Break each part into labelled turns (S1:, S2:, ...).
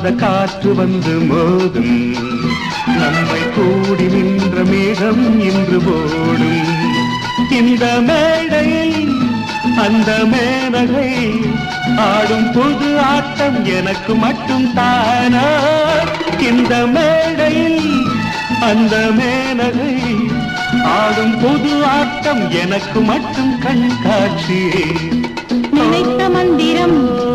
S1: காற்று வந்து மோதும். நம்மை கூடி நின்ற மேகம் இன்று போடும். இந்த மேடையில் அந்த மேனகை ஆடும் புது ஆட்டம் எனக்கு மட்டும் தானா? இந்த மேடையில் அந்த மேனகை ஆடும் புது ஆட்டம் எனக்கு மட்டும் கண்காட்சி.
S2: நினைத்த மந்திரம்.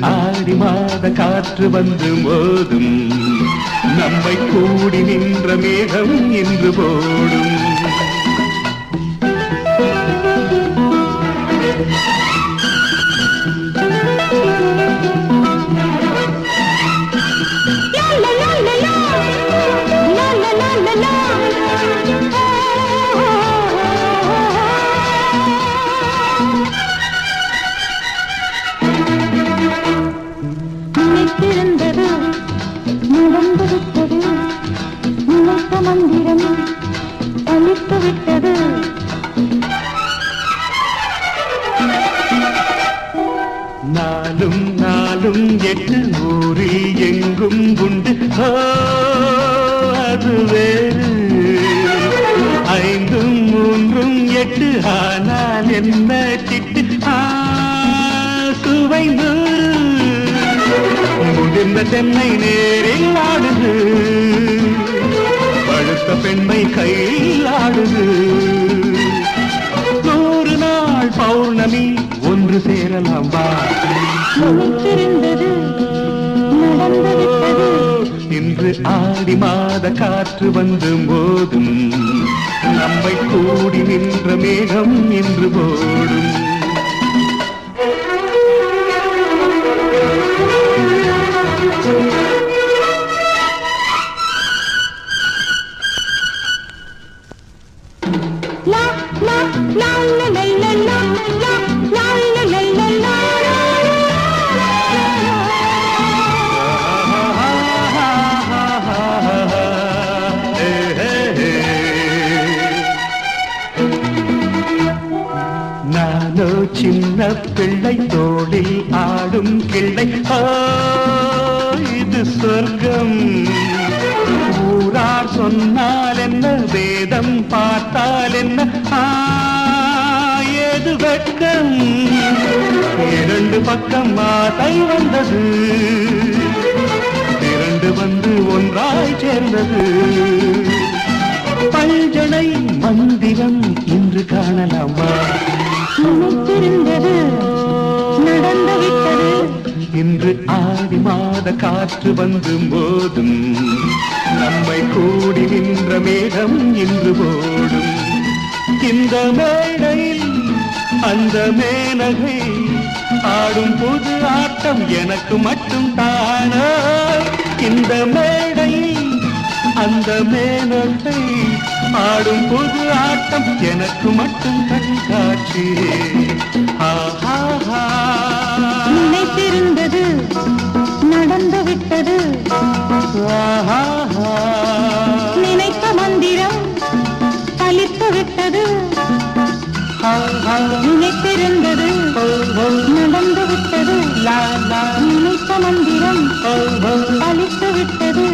S1: ஆடி மாத காற்று வந்து மோதும். நம்மை கூடி நின்ற மேகம் இன்று போடும்.
S2: மந்திரம் பலித்து விட்டது.
S1: நாளும் நாளும் எட்டு ஊரில் எங்கும் உண்டு. ஓ, அது வேறு. ஐந்தும் மூன்றும் எட்டு ஆனால் என்ன சிட்டு சுவை நூறு. முதிர்ந்த தென்னை நேரில் ஆடுது. பழுத்த பெண்மை கையில் ஆடுது. நூறு நாள் பௌர்ணமி ஒன்று சேரலாம் வா. இன்று ஆடி மாத காற்று வந்து மோதும். நம்மை கூடி நின்ற மேகம் இன்று போடும்
S2: லா லா
S1: நானோ சின்ன பிள்ளை தோளில் ஆடும் கிள்ளை இது சொர்க்கம் ஊரார் சொன்னால் என்ன வேதம் பார்த்தால் என்ன ஏது வெட்கம்? இரண்டு பக்கம் ஆசை வந்தது. இரண்டு வந்து ஒன்றாய் சேர்ந்தது. பஞ்சனை மந்திரம் இன்று காணலாமா?
S2: நினைத்திருந்தது நடந்து விட்டது.
S1: இன்று ஆடி மாத காற்று வந்து மோதும். நம்மை கூடி நின்ற மேகம் இன்று போடும். இந்த மேடையில் அந்த மேனகை ஆடும் புது ஆட்டம் எனக்கு மட்டும் தானா? இந்த மேடையில் அந்த மேனகை ஆடும் புது ஆட்டம் எனக்கு மட்டும் கண்காட்சி ஆஹா
S2: நினைத்திருந்தது நடந்து விட்டது. நினைத்த மந்திரம் பலித்து விட்டது. நினைத்திருந்தது நடந்து விட்டது. நினைத்த மந்திரம் பலித்து விட்டது.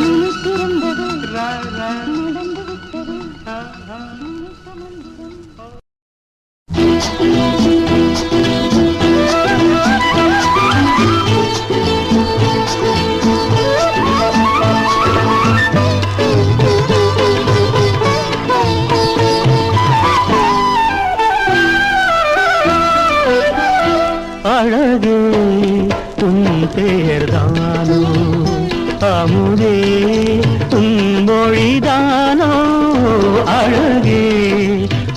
S2: நினைத்திருந்தது நடந்து விட்டது.
S1: அழகு உன் பேர்தானோ அமுதே உன் மொழிதானோ? அழகே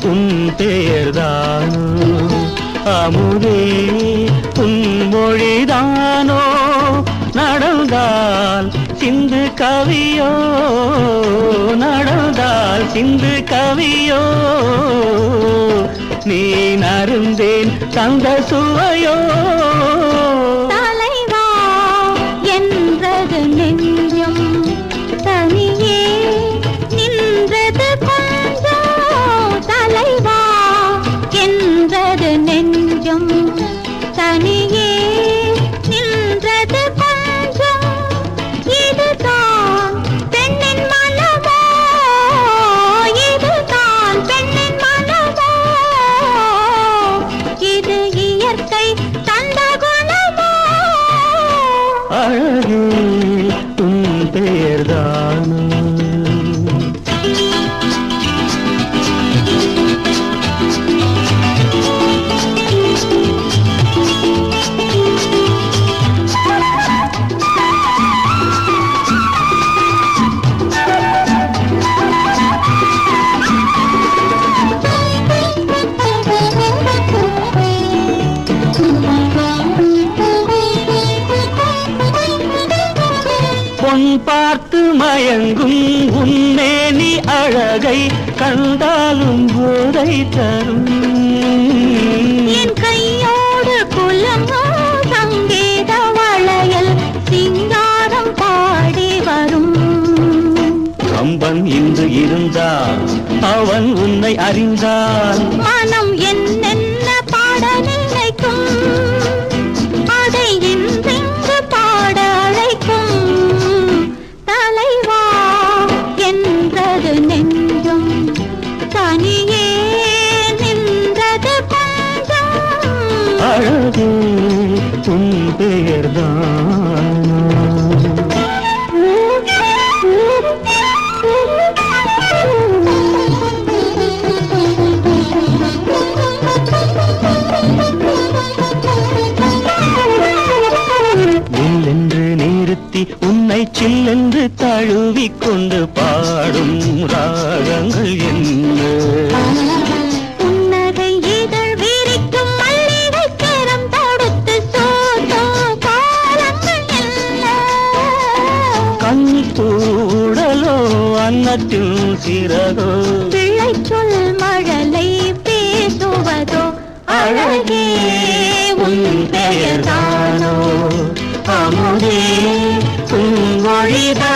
S1: உன் பேர்தானோ அமுதே உன் மொழிதானோ? நடந்தால் சிந்து கவியோ? நடந்தால் சிந்து கவியோ?
S2: కంద
S1: సువయో பார்த்து மயங்கும் உன்னேனி அழகை கண்டாலும் போதை தரும்.
S2: என் கையோடு குலங்கும் சங்கீத வளையல் சிங்காரம் பாடி வரும்.
S1: கம்பன் இன்று இருந்தால் அவன் உன்னை அறிந்தால் அழகே உன் பெயர்தான்? நிறுத்தி உன்னை சில்லென்று தழுவிக் கொண்டு பாடும்
S2: ரா
S1: அழகே உன் பெயர் தானோ? அமுதே உன் மொழிதான்